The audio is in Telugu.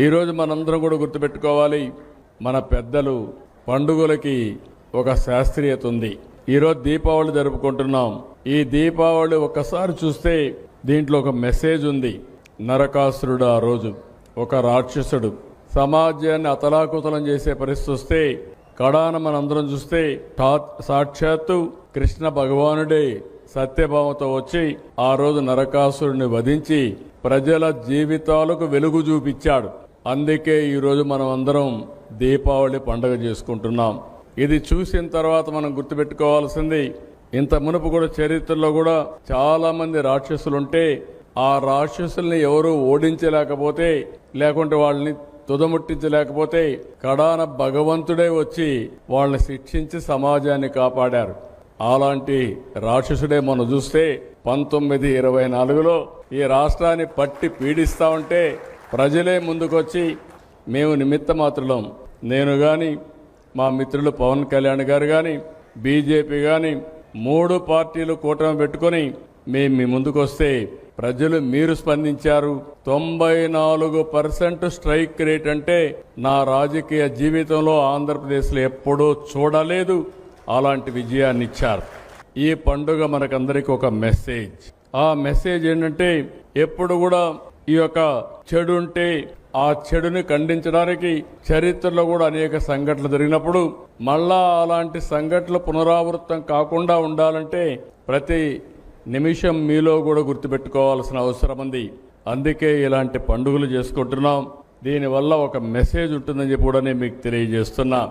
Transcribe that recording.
ఈరోజు మనందరం కూడా గుర్తుపెట్టుకోవాలి మన పెద్దలు పండుగలకి ఒక శాస్త్రీయత ఉంది. ఈరోజు దీపావళి జరుపుకుంటున్నాం. ఈ దీపావళి ఒక్కసారి చూస్తే దీంట్లో ఒక మెసేజ్ ఉంది. నరకాసురుడు ఆ రోజు ఒక రాక్షసుడు. సమాజాన్ని అతలాకుతలం చేసే పరిస్థితి వస్తే కడాన మనందరం చూస్తే సాక్షాత్తు కృష్ణ భగవానుడే సత్యభామతో వచ్చి ఆ రోజు నరకాసురుని వధించి ప్రజల జీవితాలకు వెలుగు చూపించాడు. అందుకే ఈరోజు మనం అందరం దీపావళి పండుగ చేసుకుంటున్నాం. ఇది చూసిన తర్వాత మనం గుర్తుపెట్టుకోవాల్సింది ఇంత మునుపు కూడా చరిత్రలో కూడా చాలా మంది రాక్షసులు ఉంటే ఆ రాక్షసుల్ని ఎవరు ఓడించలేకపోతే లేకుంటే వాళ్ళని తుదముట్టించలేకపోతే కడాన భగవంతుడే వచ్చి వాళ్ళని శిక్షించి సమాజాన్ని కాపాడారు. అలాంటి రాక్షసుడే మనం చూస్తే పంతొమ్మిది ఇరవై నాలుగులో ఈ రాష్ట్రాన్ని పట్టి పీడిస్తా ఉంటే ప్రజలే ముందుకొచ్చి మేము నిమిత్త మాత్రులం నేను కానీ మా మిత్రులు పవన్ కళ్యాణ్ గారు కానీ బీజేపీ కానీ మూడు పార్టీలు కూటమి పెట్టుకొని మేము మీ ముందుకొస్తే ప్రజలు మీరు స్పందించారు. తొంభై నాలుగు పర్సెంట్ స్ట్రైక్ రేట్ అంటే నా రాజకీయ జీవితంలో ఆంధ్రప్రదేశ్లో ఎప్పుడూ చూడలేదు. అలాంటి విజయాన్ని ఇచ్చారు. ఈ పండుగ మనకందరికీ ఒక మెసేజ్. ఆ మెసేజ్ ఏంటంటే ఎప్పుడు కూడా ఈ యొక్క చెడు ఉంటే ఆ చెడుని ఖండించడానికి చరిత్రలో కూడా అనేక సంఘటనలు జరిగినప్పుడు మళ్ళా అలాంటి సంఘటనలు పునరావృతం కాకుండా ఉండాలంటే ప్రతి నిమిషం మీలో కూడా గుర్తుపెట్టుకోవాల్సిన అవసరం ఉంది. అందుకే ఇలాంటి పండుగలు చేసుకుంటున్నాం. దీనివల్ల ఒక మెసేజ్ ఉంటుందని చెప్పి కూడా నేను మీకు తెలియజేస్తున్నా.